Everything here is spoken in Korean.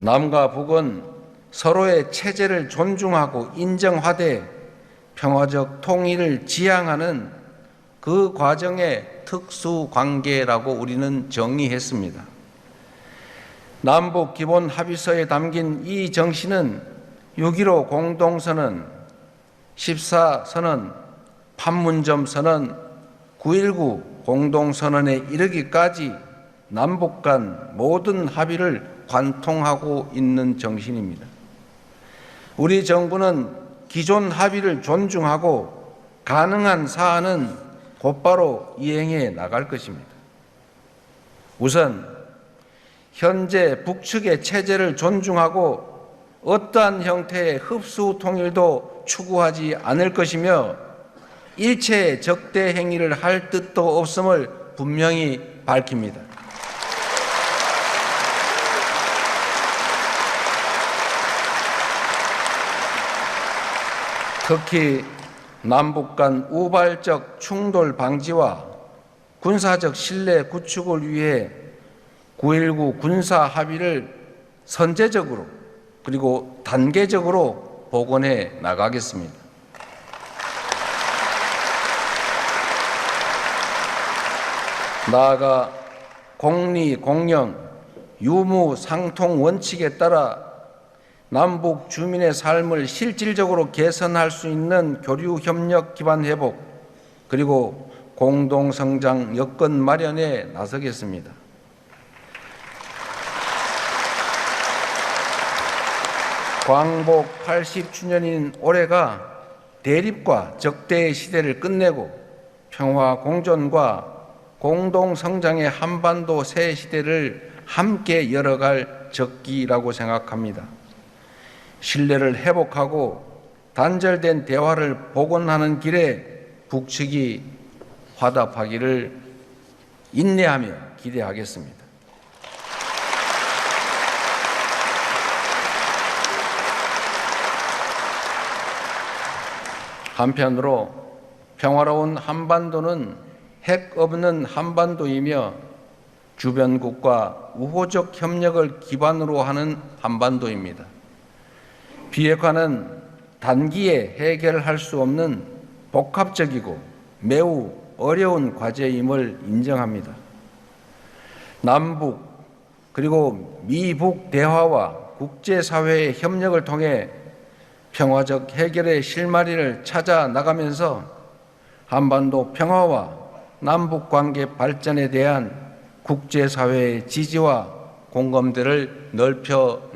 남과 북은 서로의 체제를 존중하고 인정하되 평화적 통일을 지향하는 그 과정의 특수 관계라고 우리는 정의했습니다. 남북 기본 합의서에 담긴 이 정신은 6.15 공동선언, 14선언, 판문점 선언, 9.19 공동선언에 이르기까지 남북 간 모든 합의를 관통하고 있는 정신입니다. 우리 정부는 기존 합의를 존중하고 가능한 사안은 곧바로 이행해 나갈 것입니다. 우선 현재 북측의 체제를 존중하고 어떠한 형태의 흡수 통일도 추구하지 않을 것이며 일체의 적대 행위를 할 뜻도 없음을 분명히 밝힙니다. 특히 남북 간 우발적 충돌 방지와 군사적 신뢰 구축을 위해 9.19 군사 합의를 선제적으로 그리고 단계적으로 복원해 나가겠습니다. 나아가 공리, 공영, 유무, 상통 원칙에 따라 남북 주민의 삶을 실질적으로 개선할 수 있는 교류 협력 기반 회복 그리고 공동 성장 여건 마련에 나서겠습니다. 광복 80주년인 올해가 대립과 적대의 시대를 끝내고 평화 공존과 공동 성장의 한반도 새 시대를 함께 열어갈 적기라고 생각합니다. 신뢰를 회복하고 단절된 대화를 복원하는 길에 북측이 화답하기를 인내하며 기대하겠습니다. 한편으로 평화로운 한반도는 핵 없는 한반도이며 주변국과 우호적 협력을 기반으로 하는 한반도입니다. 비핵화는 단기에 해결할 수 없는 복합적이고 매우 어려운 과제임을 인정합니다. 남북 그리고 미북 대화와 국제사회의 협력을 통해 평화적 해결의 실마리를 찾아 나가면서 한반도 평화와 남북 관계 발전에 대한 국제사회의 지지와 공감대를 넓혀